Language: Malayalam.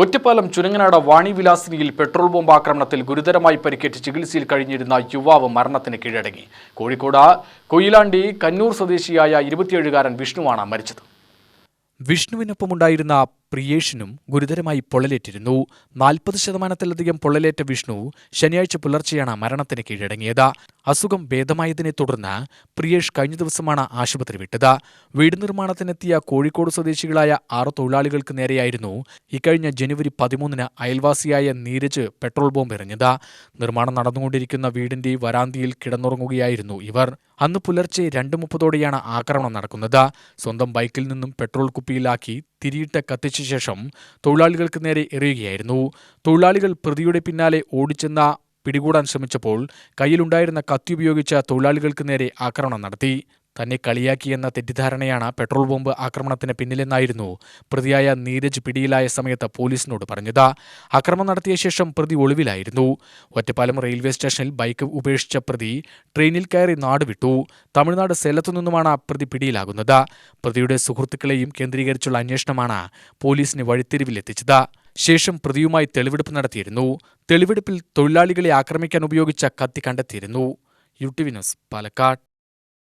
ഒറ്റപ്പാലം ചുരങ്ങനാട് വാണിവിലാസിനിയിൽ പെട്രോൾ ബോംബ് ആക്രമണത്തിൽ ഗുരുതരമായി പരിക്കേറ്റ് ചികിത്സയിൽ കഴിഞ്ഞിരുന്ന യുവാവ് മരണത്തിന് കീഴടങ്ങി. കോഴിക്കോട് കൊയിലാണ്ടി കന്നൂർ സ്വദേശിയായ ഇരുപത്തിയേഴുകാരൻ വിഷ്ണുവാണ് മരിച്ചത്. വിഷ്ണുവിനൊപ്പമുണ്ടായിരുന്ന പ്രിയേഷിനും ഗുരുതരമായി പൊള്ളലേറ്റിരുന്നു. നാൽപ്പത് ശതമാനത്തിലധികം പൊള്ളലേറ്റ വിഷ്ണു ശനിയാഴ്ച പുലർച്ചെയാണ് മരണത്തിന് കീഴടങ്ങിയത്. അസുഖം ഭേദമായതിനെ തുടർന്ന് പ്രിയേഷ് കഴിഞ്ഞ ദിവസമാണ് ആശുപത്രി വിട്ടത്. വീട് നിർമ്മാണത്തിനെത്തിയ കോഴിക്കോട് സ്വദേശികളായ ആറ് തൊഴിലാളികൾക്ക് നേരെയായിരുന്നു ഇക്കഴിഞ്ഞ ജനുവരി പതിമൂന്നിന് അയൽവാസിയായ നീരജ് പെട്രോൾ ബോംബ് എറിഞ്ഞത്. നിർമ്മാണം നടന്നുകൊണ്ടിരിക്കുന്ന വീടിന്റെ വരാന്തിയിൽ കിടന്നുറങ്ങുകയായിരുന്നു ഇവർ. അന്ന് പുലർച്ചെ രണ്ട് മുപ്പതോടെയാണ് ആക്രമണം നടക്കുന്നത്. സ്വന്തം ബൈക്കിൽ നിന്നും പെട്രോൾ കുപ്പിയിലാക്കി തിരിയിട്ട് കത്തിച്ച ശേഷം തൊഴിലാളികൾക്ക് നേരെ എറിയുകയായിരുന്നു. തൊഴിലാളികൾ പ്രതിയുടെ പിന്നാലെ ഓടിച്ചെന്ന പിടികൂടാൻ ശ്രമിച്ചപ്പോൾ കയ്യിലുണ്ടായിരുന്ന കത്തി ഉപയോഗിച്ച തൊഴിലാളികൾക്ക് നേരെ ആക്രമണം നടത്തി. തന്നെ കളിയാക്കിയെന്ന തെറ്റിദ്ധാരണയാണ് പെട്രോൾ ബോംബ് ആക്രമണത്തിന് പിന്നിലെന്നായിരുന്നു പ്രതിയായ നീരജ് പിടിയിലായ സമയത്ത് പോലീസിനോട് പറഞ്ഞത്. ആക്രമണം നടത്തിയ ശേഷം പ്രതി ഒളിവിലായിരുന്നു. ഒറ്റപ്പാലം റെയിൽവേ സ്റ്റേഷനിൽ ബൈക്ക് ഉപേക്ഷിച്ച പ്രതി ട്രെയിനിൽ കയറി നാടുവിട്ടു. തമിഴ്നാട് സേലത്തു നിന്നുമാണ് പ്രതി പിടിയിലാകുന്നത്. പ്രതിയുടെ സുഹൃത്തുക്കളെയും കേന്ദ്രീകരിച്ചുള്ള അന്വേഷണമാണ് പോലീസിന് വഴിത്തിരിവിലെത്തിച്ചത്. ശേഷം പ്രതിയുമായി തെളിവെടുപ്പ് നടത്തിയിരുന്നു. തെളിവെടുപ്പിൽ തൊഴിലാളികളെ ആക്രമിക്കാൻ ഉപയോഗിച്ച കത്തി കണ്ടെത്തിയിരുന്നു. U T V Palakkad.